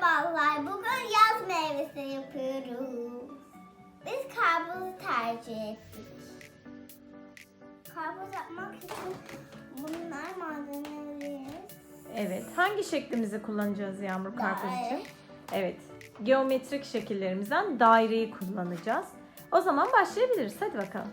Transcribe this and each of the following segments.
Merhabalar, bugün yaz meyvesi yapıyoruz. Biz karpuzu tercih ettik. Karpuz yapmak için bunlar malzemelerimiz. Evet. Hangi şeklimizi kullanacağız Yağmur karpuz Daire. için? Evet. Geometrik şekillerimizden daireyi kullanacağız. O zaman başlayabiliriz. Hadi bakalım.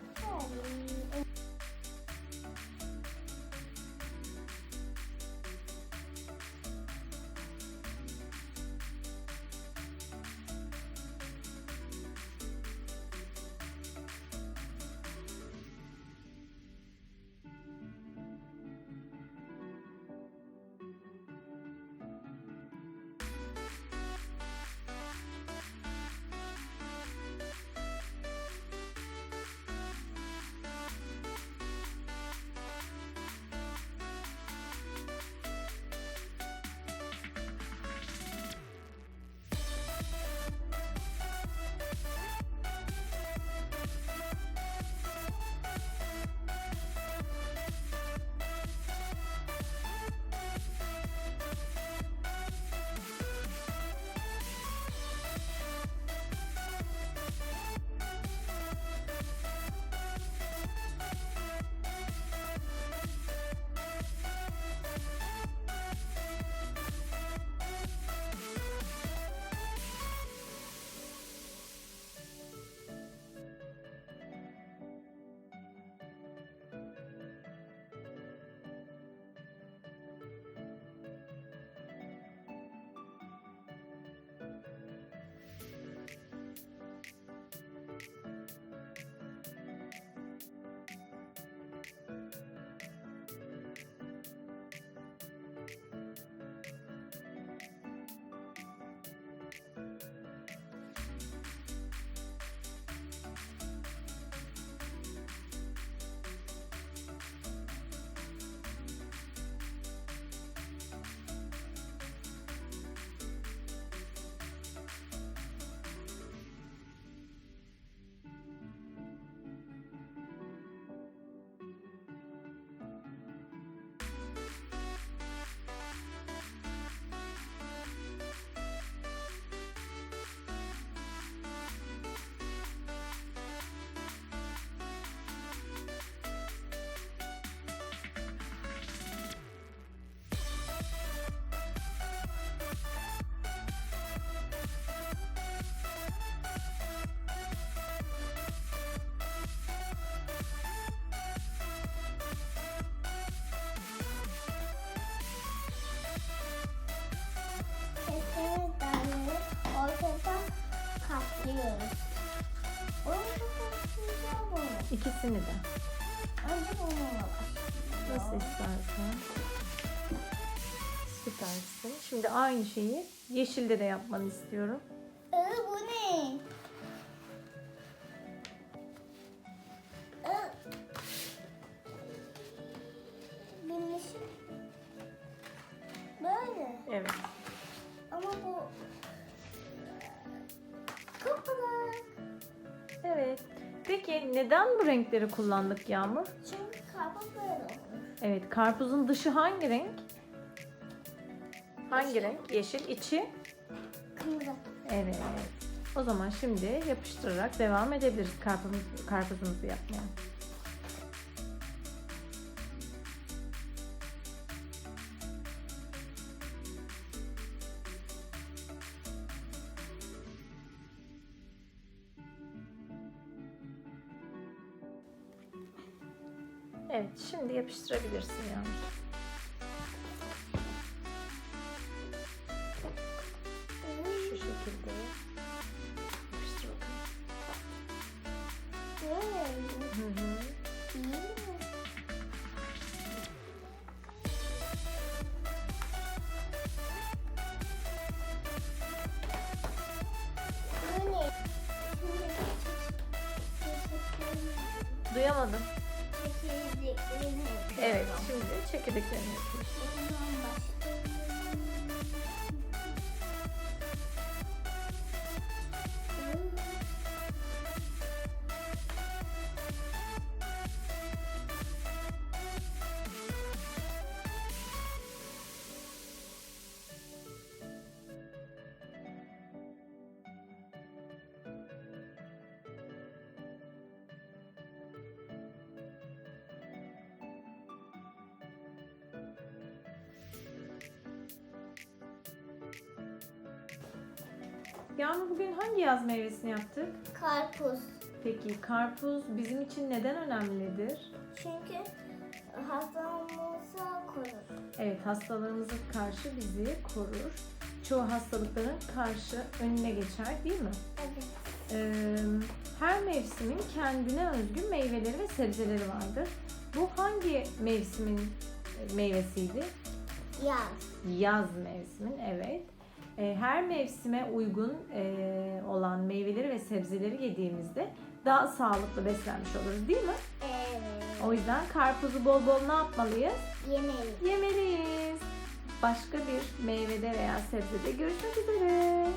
Katlayacağım bunu. İkisini de. Önce bununla Nasıl istersen. Süpersin. Şimdi aynı şeyi yeşilde de yapmanı istiyorum. Ee, bu ne? Kapılar. Evet. Peki neden bu renkleri kullandık Yağmur? Çünkü kapı böyle olur. Evet. Karpuzun dışı hangi renk? Hangi Yeşil. renk? Yeşil. İçi? Kırmızı. Evet. O zaman şimdi yapıştırarak devam edebiliriz karpuz, karpuzumuzu yapmaya. Evet, şimdi yapıştırabilirsin yani. Şu şekilde. Yapıştır bakalım. Hı hı. Duyamadım. Evet, şimdi çekirdeklerini yapıyoruz. Yağmur bugün hangi yaz meyvesini yaptık? Karpuz. Peki karpuz bizim için neden önemlidir? Çünkü hastalığımıza korur. Evet hastalığımıza karşı bizi korur. Çoğu hastalıkların karşı önüne geçer değil mi? Evet. Ee, her mevsimin kendine özgü meyveleri ve sebzeleri vardır. Bu hangi mevsimin meyvesiydi? Yaz. Yaz mevsimin evet. Ee, her mevsime uygun e, olan meyveleri ve sebzeleri yediğimizde daha sağlıklı beslenmiş oluruz değil mi? Evet. O yüzden karpuzu bol bol ne yapmalıyız? Yemeği. Yemeliyiz. Başka bir meyvede veya sebzede görüşmek üzere.